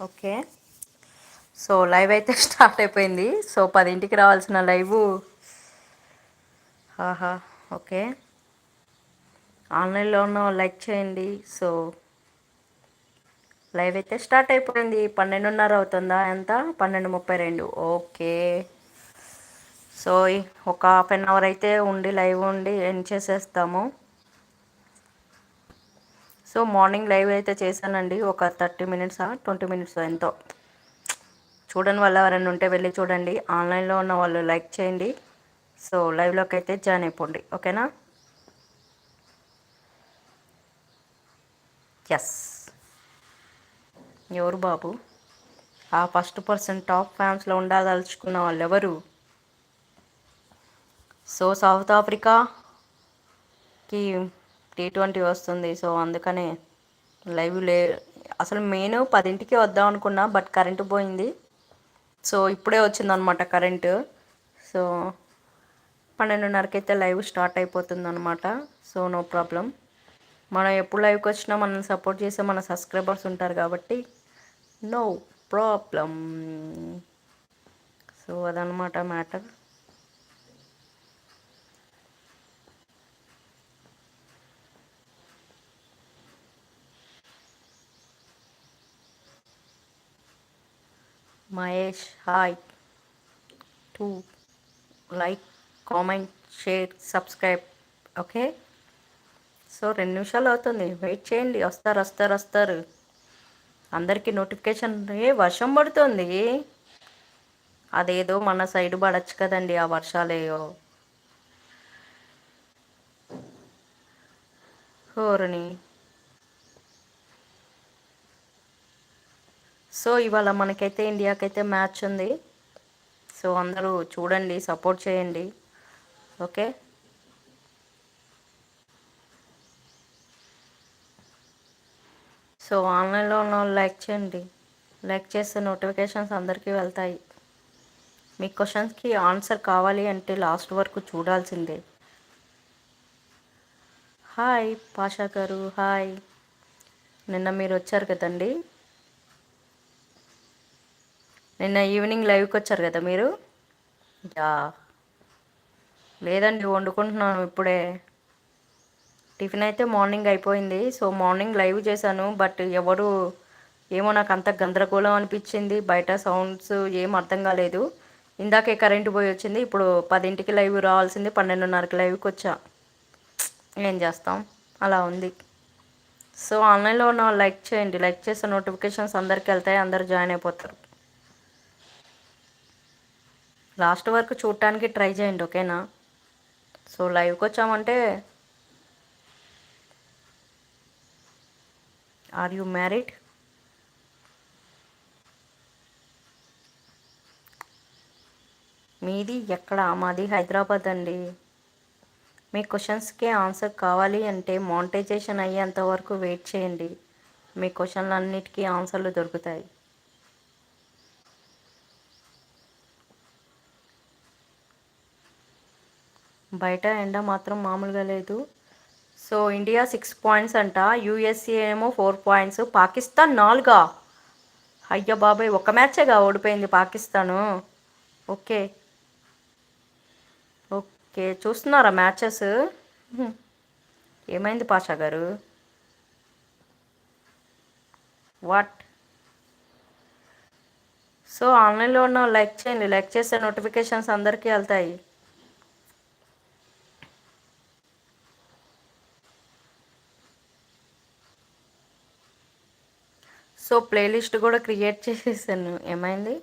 Okay. So live అయితే start అయిపోయింది. So పదింటికి రావాల్సిన లైవ్. ఆహా ఓకే. ఆన్లైన్లో ఉన్న లైక్ చేయండి. సో లైవ్ అయితే స్టార్ట్ అయిపోయింది. పన్నెండున్నర అవుతుందా? ఎంత? పన్నెండు ముప్పై రెండు. ఓకే. సో ఒక హాఫ్ అన్ అవర్ అయితే ఉండి లైవ్ ఉండి ఎండ్ చేసేస్తాము. సో మార్నింగ్ లైవ్ అయితే చేశానండి. ఒక థర్టీ మినిట్స్ ట్వంటీ మినిట్స్ ఎంతో. చూడని వాళ్ళు ఎవరైనా ఉంటే వెళ్ళి చూడండి. ఆన్లైన్లో ఉన్న వాళ్ళు లైక్ చేయండి. సో లైవ్లోకి అయితే జాయిన్ అయిపోండి. ఓకేనా? ఎస్ ఎవరు బాబు? ఆ ఫస్ట్ పర్సన్ టాప్ ఫ్యాన్స్లో ఉండదలుచుకున్న వాళ్ళు ఎవరు? సో సౌత్ ఆఫ్రికాకి టీ ట్వంటీ వస్తుంది. సో అందుకనే లైవ్ లే అసలు మెయిన్ పదింటికి వద్దాం అనుకున్నా బట్ కరెంటు పోయింది. సో ఇప్పుడే వచ్చిందనమాట కరెంటు. సో పన్నెండున్నరకైతే అయితే లైవ్ స్టార్ట్ అయిపోతుంది అనమాట సో నో ప్రాబ్లం. మనం ఎప్పుడు లైవ్కి వచ్చినా మనం సపోర్ట్ చేసే మన సబ్స్క్రైబర్స్ ఉంటారు కాబట్టి నో ప్రాబ్లం. సో అదనమాట matter. Mahesh hi. To like comment share subscribe. Okay? So రెండు నిమిషాలు అవుతుంది. వెయిట్ చేయండి. వస్తారు వస్తారు వస్తారు. అందరికీ నోటిఫికేషన్. ఏ వర్షం పడుతుంది? అదేదో మన సైడ్ పడచ్చు కదండి ఆ వర్షాలేయో హోరని సో ఇవాళ మనకైతే ఇండియాకైతే మ్యాచ్ ఉంది. సో అందరూ చూడండి సపోర్ట్ చేయండి. ఓకే? సో ఆన్లైన్లో ఉన్న లైక్ చేయండి. లైక్ చేస్తే నోటిఫికేషన్స్ అందరికీ వెళ్తాయి. మీ క్వశ్చన్స్కి ఆన్సర్ కావాలి అంటే లాస్ట్ వరకు చూడాల్సిందే. హాయ్ పాషా గారు హాయ్. నిన్న మీరు వచ్చారు కదండి. నిన్న ఈవినింగ్ లైవ్కి వచ్చారు కదా మీరు? యా. లేదండి వండుకుంటున్నాను ఇప్పుడే. టిఫిన్ అయితే మార్నింగ్ అయిపోయింది. సో మార్నింగ్ లైవ్ చేశాను బట్ ఎవరు ఏమో నాకు అంత గందరగోళం అనిపించింది. బయట సౌండ్స్ ఏం అర్థం కాలేదు. ఇందాకే కరెంటు పోయి వచ్చింది. ఇప్పుడు పదింటికి లైవ్ రావాల్సింది పన్నెండున్నరకి లైవ్కి వచ్చా. ఏం చేస్తాం? అలా ఉంది. సో ఆన్లైన్లో ఉన్న లైక్ చేయండి. లైక్ చేస్తే నోటిఫికేషన్స్ అందరికి వెళ్తాయి అందరు జాయిన్ అయిపోతారు. లాస్ట్ వరకు చూడటానికి ట్రై చేయండి ఓకేనా? సో లైవ్కి వచ్చామంటే ఆర్ యు మ్యారీడ్? మీది ఎక్కడ? మాది హైదరాబాద్ అండి. మీ క్వశ్చన్స్కి ఆన్సర్ కావాలి అంటే మానిటైజేషన్ అయ్యేంత వరకు వెయిట్ చేయండి. మీ క్వశ్చన్లన్నిటికీ ఆన్సర్లు దొరుకుతాయి. బయట ఎండ మాత్రం మామూలుగా లేదు. సో ఇండియా సిక్స్ పాయింట్స్ అంట యూఎస్ఏ ఏమో ఫోర్ పాయింట్స్ పాకిస్తాన్ నాలుగా. అయ్యో బాబాయ్ ఒక మ్యాచేగా ఓడిపోయింది పాకిస్తాను. ఓకే. ఓకే చూస్తున్నారా మ్యాచెస్? ఏమైంది పాషా గారు? వాట్? సో ఆన్లైన్లో ఉన్న లైక్ చేయండి. లైక్ చేస్తే నోటిఫికేషన్స్ అందరికీ వెళ్తాయి. సో ప్లేలిస్ట్ కూడా క్రియేట్ చేసేసాను. ఏమైంది?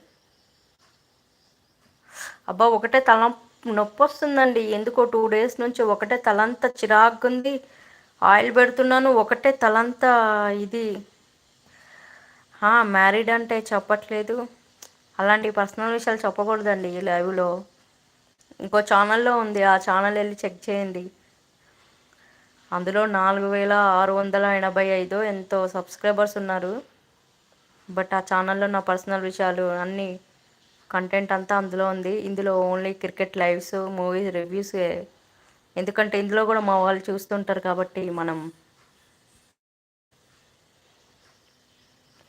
అబ్బా ఒకటే తల నొప్పి వస్తుందండి. ఎందుకో టూ డేస్ నుంచి ఒకటే తలంతా చిరాకుంది ఆయిల్ పెడుతున్నాను ఒకటే తలంతా ఇది. మ్యారీడ్ అంటే చెప్పట్లేదు. అలాంటి పర్సనల్ విషయాలు చెప్పకూడదండి ఈ లైవ్లో. ఇంకో ఛానల్లో ఉంది ఆ ఛానల్ వెళ్ళి చెక్ చేయండి. అందులో నాలుగు వేల ఆరు వందల ఎనభై ఐదు ఎంతో సబ్స్క్రైబర్స్ ఉన్నారు. బట్ ఆ ఛానల్లో నా పర్సనల్ విషయాలు అన్నీ కంటెంట్ అంతా అందులో ఉంది. ఇందులో only cricket lives movies reviews ఎందుకంటే ఇందులో కూడా మా వాళ్ళు చూస్తుంటారు కాబట్టి మనం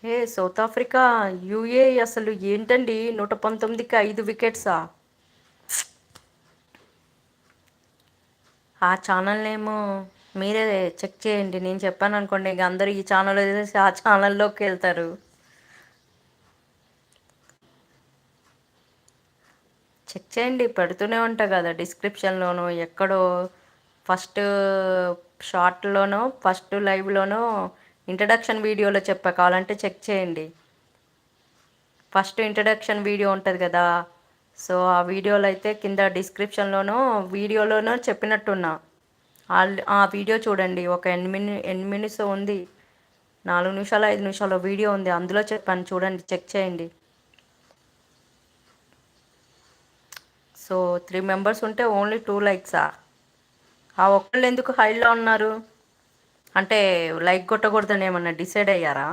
ఏ సౌత్ ఆఫ్రికా యూఏ అసలు ఏంటండి? నూట పంతొమ్మిదికి ఐదు వికెట్సా? ఆ ఛానల్నేమో మీరే చెక్ చేయండి. నేను చెప్పాను అనుకోండి ఇంక అందరూ ఈ ఛానల్ ఆ ఛానల్లోకి వెళ్తారు. చెక్ చేయండి. పెడుతూనే ఉంటా కదా డిస్క్రిప్షన్లోనూ ఎక్కడో. ఫస్ట్ షార్ట్లోనో ఫస్ట్ లైవ్లోనో ఇంట్రడక్షన్ వీడియోలో చెప్పా. కావాలంటే చెక్ చేయండి. ఫస్ట్ ఇంట్రడక్షన్ వీడియో ఉంటుంది కదా. సో ఆ వీడియోలో అయితే కింద డిస్క్రిప్షన్లోనో వీడియోలోనో చెప్పినట్టున్నా. ఆ వీడియో చూడండి. ఒక ఎన్ని మిని ఎన్ని మినిట్స్ ఉంది. నాలుగు నిమిషాలు ఐదు నిమిషాలు వీడియో ఉంది. అందులో చెప్పాను. చూడండి. చెక్ చేయండి. సో త్రీ మెంబర్స్ ఉంటే ఓన్లీ టూ లైక్సా? ఆ ఒక్కళ్ళు ఎందుకు హైలో ఉన్నారు? అంటే లైక్ కొట్టకూడదని ఏమన్నా డిసైడ్ అయ్యారా?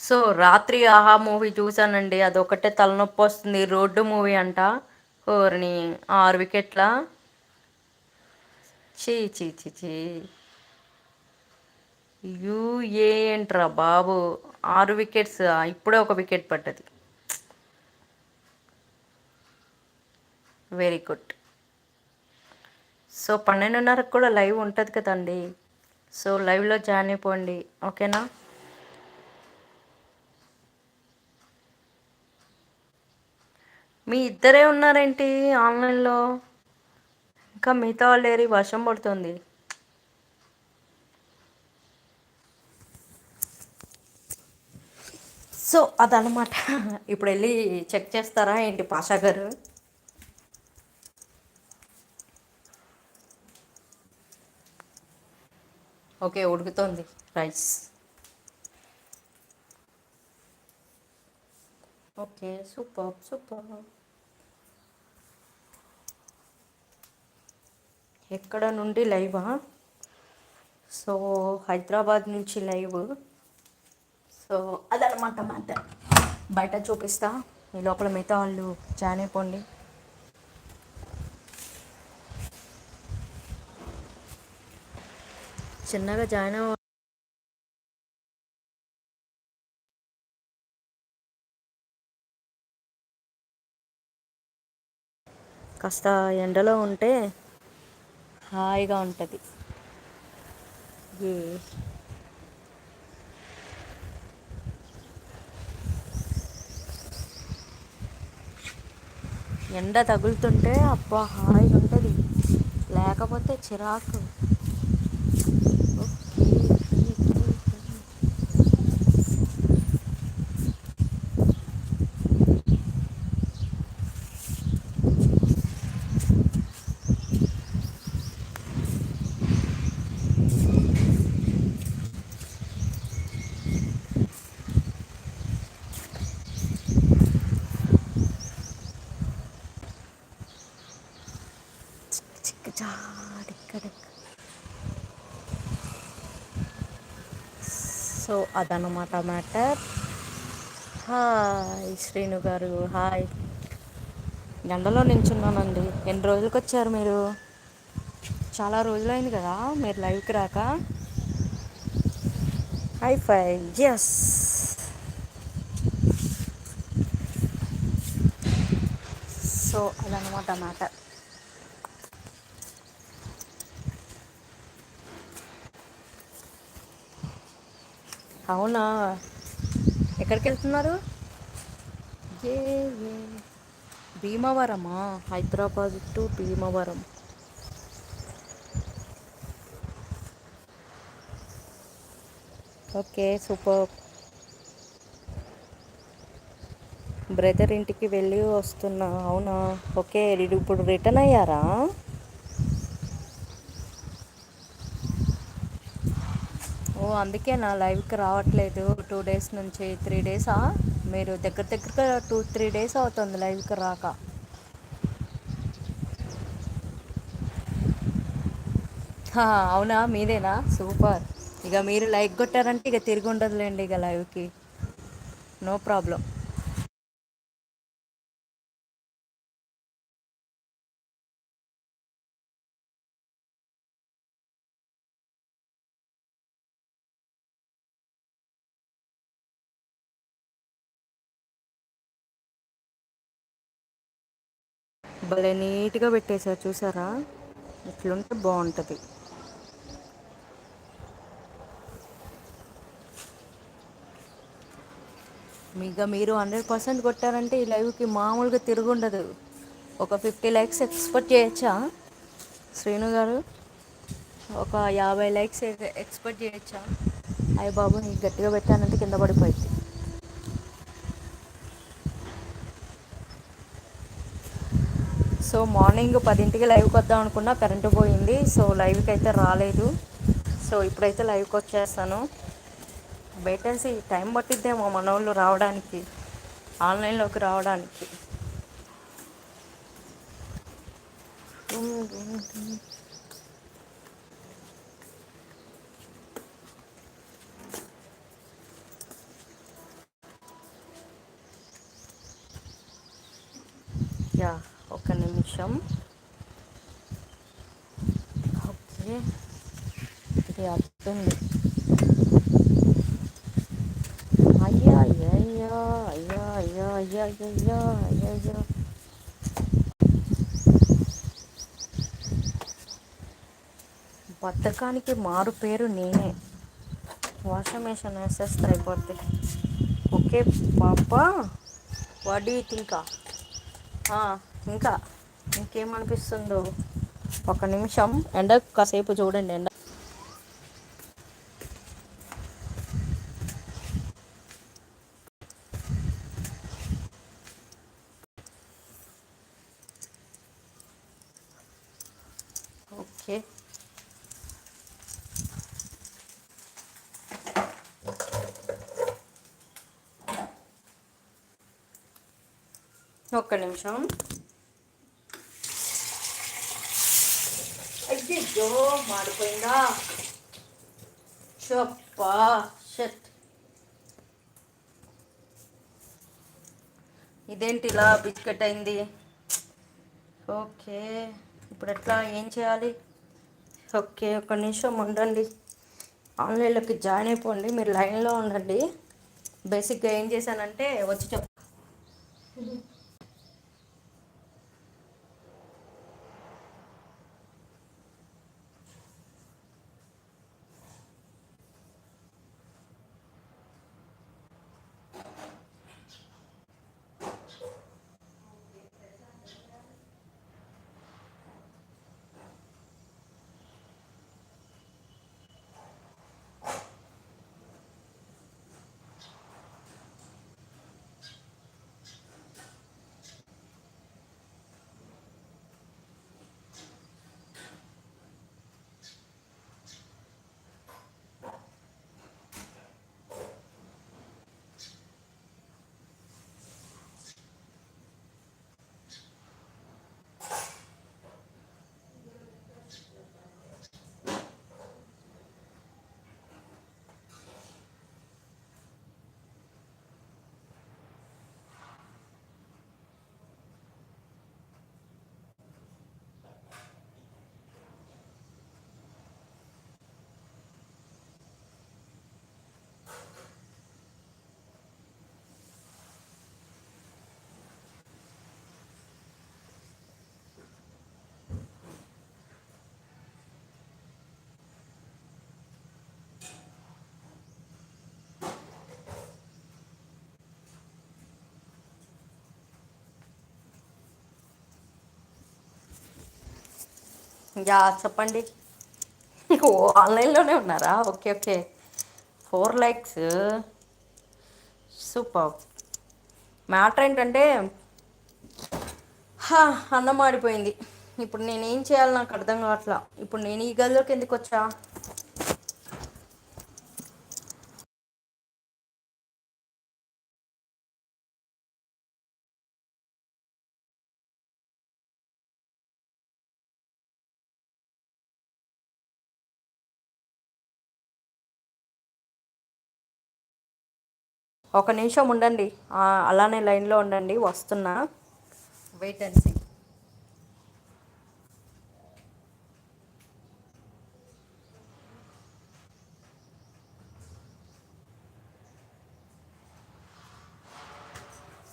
సో రాత్రి ఆహా మూవీ చూసానండి అదొకటే తలనొప్పి వస్తుంది. రోడ్డు మూవీ అంట. ఓర్ని ఆరు వికెట్ల? చీ చీ చీ చీ యూఏ ఏంట్రా బాబు? ఆరు వికెట్స్? ఇప్పుడే ఒక వికెట్ పడ్డది. వెరీ గుడ్ సో పన్నెండున్నరకు కూడా లైవ్ ఉంటుంది కదండి. సో లైవ్లో జాయిన్ అయిపోండి. ఓకేనా మీ ఇద్దరే ఉన్నారేంటి ఆన్లైన్లో ఇంకా మిగతా వాళ్ళు ఏరి వర్షం పడుతుంది. సో అదనమాట ఇప్పుడు వెళ్ళి చెక్ చేస్తారా ఏంటి పాషా గారు? ఓకే ఉడుకుతోంది. రైస్. Okay super super. ఎక్కడ నుండి లైవా? సో హైదరాబాద్ నుంచి లైవ్. సో అదనమాట మాట బయట చూపిస్తా. ఈ లోపల మిగతా వాళ్ళు జాయిన్ అయిపోండి. చిన్నగా జాయిన్ అవ్వ కాస్త ఎండలో ఉంటే హాయిగా ఉంటుంది. ఎండ తగులుతుంటే అబ్బా హాయిగా ఉంటుంది. లేకపోతే చిరాకు. సో అదనమాట మ్యాటర్. హాయ్ శ్రీను గారు హాయ్. ఎండలో నించున్నానండి. ఎన్ని రోజులకి వచ్చారు మీరు? చాలా రోజులైంది కదా మీరు లైవ్కి రాక. హై ఫై ఎస్ సో అదనమాట మ్యాటర్. అవునా? ఎక్కడికి వెళ్తున్నారు ఏ. భీమవరమా? Hyderabad to Bhimavaram. Okay super. Brother ఇంటికి వెళ్ళి వస్తున్నా. అవునా? ఓకే ఇప్పుడు రిటర్న్ అయ్యారా? అందుకే నా లైవ్కి రావట్లేదు. టూ డేస్ నుంచి త్రీ డేసా? మీరు దగ్గర దగ్గరగా టూ త్రీ డేస్ అవుతుంది లైవ్కి రాక. అవునా? మీదేనా? సూపర్. ఇక మీరు లైక్ కొట్టారంటే ఇక తిరిగి ఉండదులేండి ఇక లైవ్కి. No problem. భలే నీట్గా పెట్టేశారు చూసారా? ఇట్లుంటే బాగుంటుంది ఇక మీరు హండ్రెడ్ పర్సెంట్ కొట్టారంటే ఈ లైవ్కి మామూలుగా తిరుగుండదు. ఒక ఫిఫ్టీ లైక్స్ ఎక్స్పెక్ట్ చేయొచ్చా? శ్రీను గారు ఒక యాభై లైక్స్ ఎక్స్పెక్ట్ చేయొచ్చా? అయ్య బాబు నీకు గట్టిగా పెట్టానంటే కింద పడిపోయింది సో మార్నింగ్ పదింటికి లైవ్కి వద్దాం అనుకున్నా కరెంటు పోయింది. సో లైవ్కి అయితే రాలేదు. సో ఇప్పుడైతే లైవ్కి వచ్చేస్తాను. వేకెన్సీ టైం పట్టిద్దేమో మన వాళ్ళు రావడానికి ఆన్లైన్లోకి రావడానికి యా ఒక నిమిషం ఓకే ఇది అర్థంది అయ్యా అయ్యా అయ్యా అయ్యా అయ్యా అయ్యా అయ్యా అయ్యా అయ్యా బద్ధకానికి మారు పేరు నేనే వాషింగ్ మెషిన్ వేసేస్తే అయిపోద్ది ఓకే పాప వాట్ యూ థింక్ ఇంకా ఇంకేమనిపిస్తుందో? ఒక నిమిషం. ఎండ కాసేపు చూడండి ఎండ. ఓకే. ఒక్క నిమిషం అయ్యో మాడిపోయిందా? చప్పా షట్. ఇదేంటి ఇలా బిస్కెట్ అయింది ఓకే ఇప్పుడు ఎట్లా? ఏం చేయాలి? ఓకే ఒక నిమిషం ఉండండి. ఆన్లైన్లోకి జాయిన్ అయిపోండి. మీరు లైన్లో ఉండండి. బేసిక్గా ఏం చేశానంటే వచ్చి చెప్ యా చెప్పండి. ఆన్లైన్లోనే ఉన్నారా? Okay okay. Four likes. Super. Matter ఏంటంటే హా, అన్నం ఆడిపోయింది ఇప్పుడు నేను ఏం చేయాలి నాకు అర్థం కావట్లా. ఇప్పుడు నేను ఈ గదిలోకి ఎందుకు వచ్చా? ఒక నిమిషం ఉండండి. అలానే లైన్లో ఉండండి. వస్తున్నా. Wait and see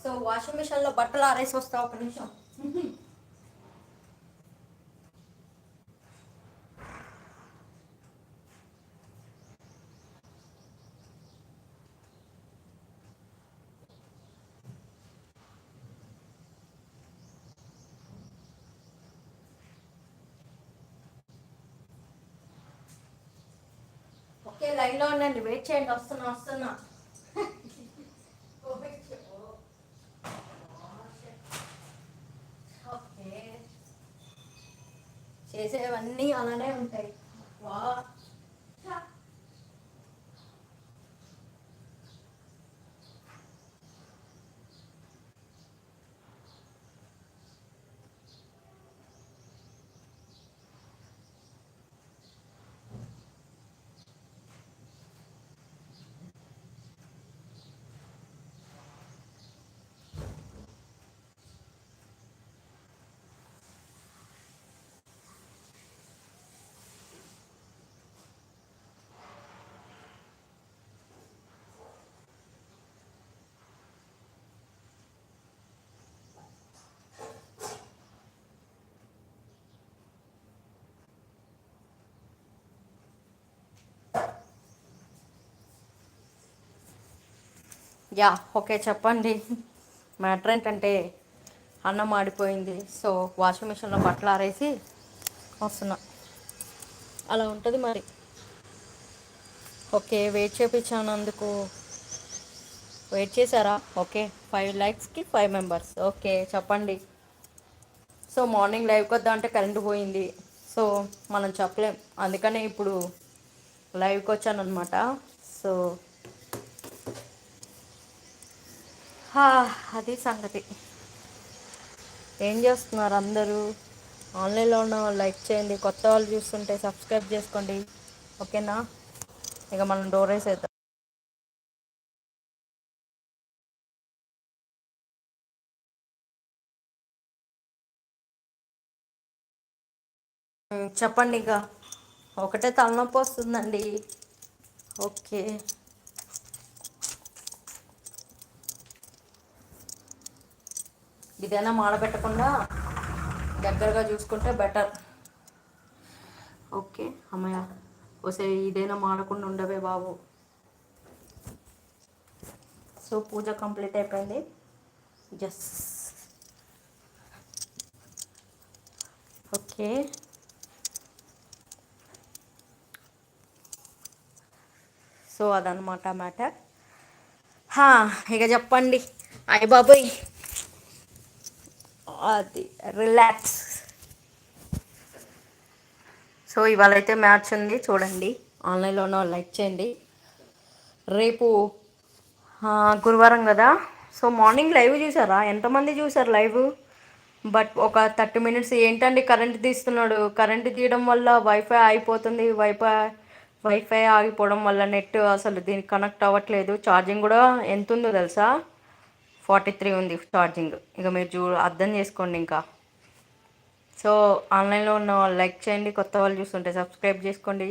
so washing మిషన్లో బట్టలు ఆరేసి వస్తా ఒక నిమిషం. ఓకే లైన్లో ఉండండి వెయిట్ చేయండి వస్తున్నా వస్తున్నా. ఓకే. చేసేవన్నీ అలానే ఉంటాయి. వా. యా ఓకే చెప్పండి. మ్యాటర్ ఏంటంటే అన్నం ఆడిపోయింది సో వాషింగ్ మిషన్లో బట్టలు ఆరేసి వస్తున్నా. అలా ఉంటుంది మరి. ఓకే వెయిట్ చేయించానందుకు వెయిట్ చేశారా? ఓకే ఫైవ్ ల్యాక్స్కి ఫైవ్ మెంబర్స్. ఓకే చెప్పండి. సో మార్నింగ్ లైవ్కి వద్దా అంటే కరెంటు పోయింది. సో మనం చెప్పలేం. అందుకనే ఇప్పుడు లైవ్కి వచ్చాను అనమాట సో హా, అది సంగతి. ఏం చేస్తున్నారు అందరూ? ఆన్లైన్లో ఉన్న వాళ్ళు లైక్ చేయండి కొత్త వాళ్ళు చూస్తుంటే సబ్స్క్రైబ్ చేసుకోండి. ఓకేనా? ఇక మనం డోర్ వేసేద్దాం. చెప్పండి ఇక. ఒకటే తలనొప్పి వస్తుందండి. ఓకే. ఇదైనా మాడబెట్టకుండా దగ్గరగా చూసుకుంటే బెటర్. ఓకే అమ్మయ్య. వసే ఇదైనా మాడకుండా ఉండవే బాబు. సో పూజ కంప్లీట్ అయిపోయింది. Just okay. సో అదనమాట మ్యాటర్. ఇక చెప్పండి. అయ్య బాబోయ్. అది రిలాక్స్ సో ఇవాళ అయితే మ్యాచ్ ఉంది చూడండి. ఆన్లైన్లో ఉన్న వాళ్ళు లైక్ చేయండి. రేపు గురువారం కదా. సో మార్నింగ్ లైవ్ చూసారా? ఎంతమంది చూసారు లైవ్? బట్ ఒక థర్టీ మినిట్స్ ఏంటండి కరెంట్ తీస్తున్నాడు? కరెంట్ తీయడం వల్ల వైఫై ఆగిపోతుంది. వైఫై వైఫై ఆగిపోవడం వల్ల నెట్ అసలు దీనికి కనెక్ట్ అవ్వట్లేదు. ఛార్జింగ్ కూడా ఎంత ఉందో తెలుసా? ఫార్టీ త్రీ ఉంది ఛార్జింగ్. ఇక మీరు చూ అర్థం చేసుకోండి ఇంకా. సో ఆన్లైన్లో ఉన్న వాళ్ళు లైక్ చేయండి కొత్త వాళ్ళు చూస్తుంటే సబ్స్క్రైబ్ చేసుకోండి.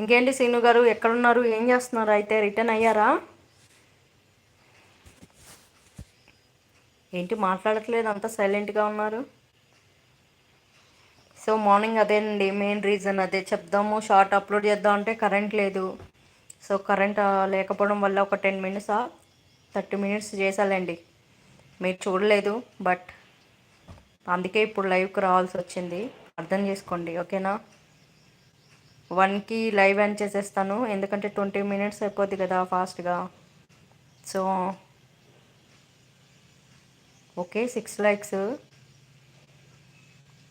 ఇంకేంటి సీను గారు ఎక్కడున్నారు? ఏం చేస్తున్నారు? అయితే రిటర్న్ అయ్యారా? ఏంటి మాట్లాడట్లేదు? అంత సైలెంట్గా ఉన్నారు. సో మార్నింగ్ అదేనండి మెయిన్ రీజన్ అదే. చెప్దాము షార్ట్ అప్లోడ్ చేద్దాం అంటే కరెంట్ లేదు. సో కరెంట్ లేకపోవడం వల్ల ఒక టెన్ మినిట్స్ థర్టీ మినిట్స్ చేసాలండి మీరు చూడలేదు బట్ అందుకే ఇప్పుడు లైవ్కి రావాల్సి వచ్చింది. అర్థం చేసుకోండి ఓకేనా? వన్కి లైవ్ ఎండ్ చేసేస్తాను ఎందుకంటే ట్వంటీ మినిట్స్ అయిపోద్ది కదా ఫాస్ట్గా. So okay six likes.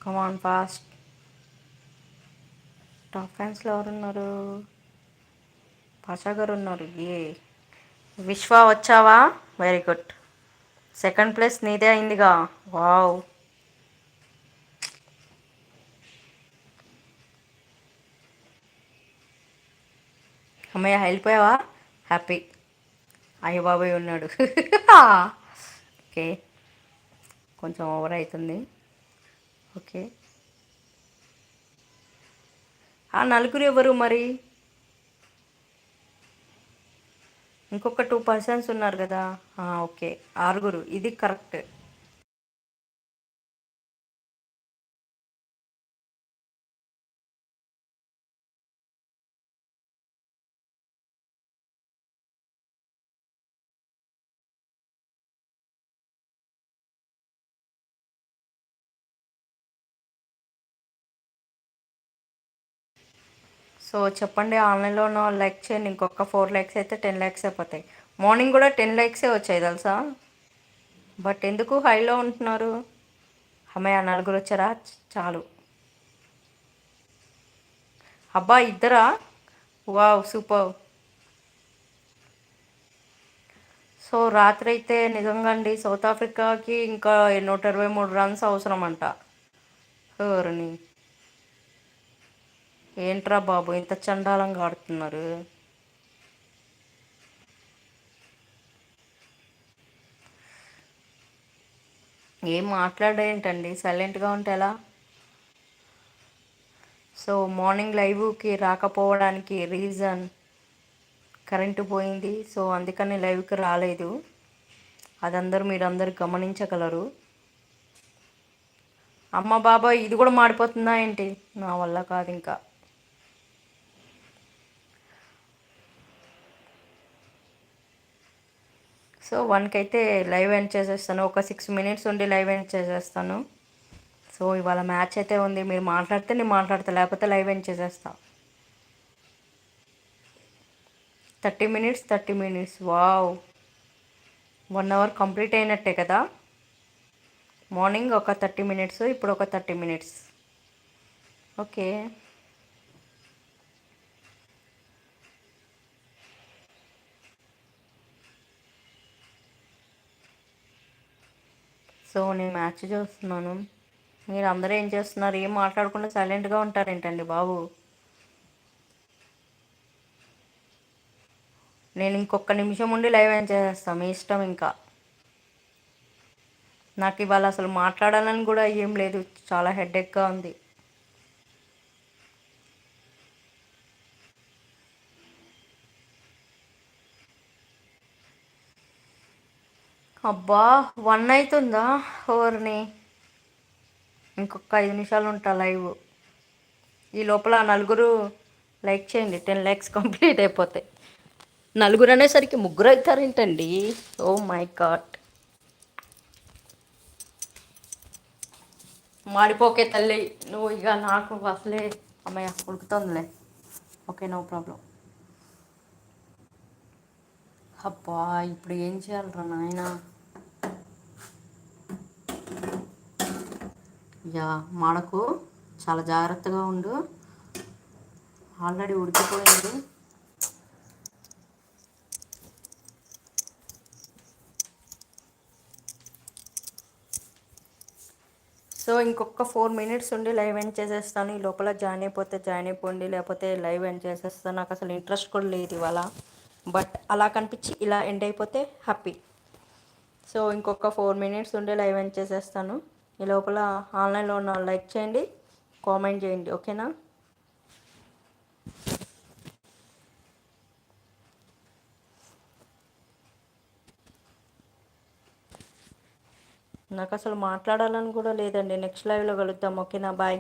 Come on fast top ఫ్యాన్స్లో ఎవరున్నారు? పాషా గారు ఉన్నారు ఏ? విశ్వ వచ్చావా? వెరీ గుడ్ సెకండ్ ప్లేస్ నీదే అయిందిగా. వావ్. అమ్మయ్య వెళ్ళిపోయావా హ్యాపీ. అయ్య బాబాయ్ ఉన్నాడు. ఓకే. కొంచెం ఓవర్ అవుతుంది ఓకే. ఆ నలుగురు ఎవరు మరి? ఇంకొక టూ పర్సన్స్ ఉన్నారు కదా? ఓకే. ఆరుగురు. ఇది కరెక్ట్ సో చెప్పండి ఆన్లైన్లో ఉన్న లైక్ చేయండి. ఇంకొక ఫోర్ లైక్స్ అయితే టెన్ ల్యాక్స్ అయిపోతాయి. మార్నింగ్ కూడా టెన్ ల్యాక్సే వచ్చాయి తెలుసా? బట్ ఎందుకు హైలో ఉంటున్నారు? అమ్మాయి నలుగురు వచ్చారా? చాలు. అబ్బా ఇద్దరా? Wow super. సో రాత్రి అయితే నిజంగా అండి సౌత్ ఆఫ్రికాకి ఇంకా నూట ఇరవై మూడు రన్స్ అవసరం అంట ఎవరిని ఏంట్రా బాబు ఇంత చండాలంగా ఆడుతున్నారు? ఏం మాట్లాడేంటండి? సైలెంట్గా ఉంటే ఎలా? సో మార్నింగ్ లైవ్కి రాకపోవడానికి రీజన్ కరెంటు పోయింది. సో అందుకని లైవ్కి రాలేదు. అదందరూ మీరందరూ గమనించగలరు. అమ్మ బాబాయ్ ఇది కూడా మాడిపోతుందా ఏంటి? నా వల్ల కాదు ఇంకా. సో వన్కి అయితే లైవ్ ఎండ్ చేసేస్తాను. ఒక సిక్స్ మినిట్స్ ఉండి లైవ్ ఎండ్ చేసేస్తాను. సో ఇవాళ మ్యాచ్ అయితే ఉంది. మీరు మాట్లాడితే నేను మాట్లాడతా లేకపోతే లైవ్ ఎండ్ చేసేస్తా. Thirty minutes thirty minutes. Wow. One hour complete అయినట్టే కదా? మార్నింగ్ ఒక థర్టీ మినిట్స్ ఇప్పుడు ఒక థర్టీ మినిట్స్. ఓకే. సో నేను మ్యాచ్ చూస్తున్నాను. మీరు అందరూ ఏం చేస్తున్నారు? ఏం మాట్లాడకుండా సైలెంట్గా ఉంటారేంటండి బాబు? నేను ఇంకొక నిమిషం ఉండి లైవ్ ఏం చేసేస్తాను మీ ఇష్టం ఇంకా. నాకు ఇవాళ అసలు మాట్లాడాలని కూడా ఏం లేదు. చాలా హెడేక్గా ఉంది. అబ్బా వన్ అవుతుందా ఓవర్ని ఇంకొక ఐదు నిమిషాలు ఉంటా లైవ్. ఈ లోపల నలుగురు లైక్ చేయండి. టెన్ ల్యాక్స్ కంప్లీట్ అయిపోతాయి. నలుగురు అనేసరికి ముగ్గురు అవుతారేంటండి? Oh my God. మాడిపోకే తల్లి. నువ్వు ఇక నాకు అసలే అమ్మాయి ఉడుకుతుందిలే. Okay no problem. అబ్బా ఇప్పుడు ఏం చేయాలరా నాయన? యా మడకు. చాలా జాగ్రత్తగా ఉండు. ఆల్రెడీ ఉడికిపోయింది. సో ఇంకొక ఫోర్ మినిట్స్ ఉండి లైవ్ ఎండ్ చేసేస్తాను. ఈ లోపల జాయిన్ అయిపోతే జాయిన్ అయిపోండి లేకపోతే లైవ్ ఎండ్ చేసేస్తాను నాకు అసలు ఇంట్రెస్ట్ కూడా లేదు ఇవాళ. బట్ అలా కనిపించి ఇలా ఎండ్ అయిపోతే హ్యాపీ. సో ఇంకొక ఫోర్ మినిట్స్ ఉండే లైవ్ ఎండ్ చేసేస్తాను. ఈ లోపల ఆన్లైన్లో ఉన్న లైక్ చేయండి కామెంట్ చేయండి ఓకేనా? నాకు అసలు మాట్లాడాలని కూడా లేదండి. నెక్స్ట్ లైవ్లో కలుద్దాం ఓకేనా? బాయ్.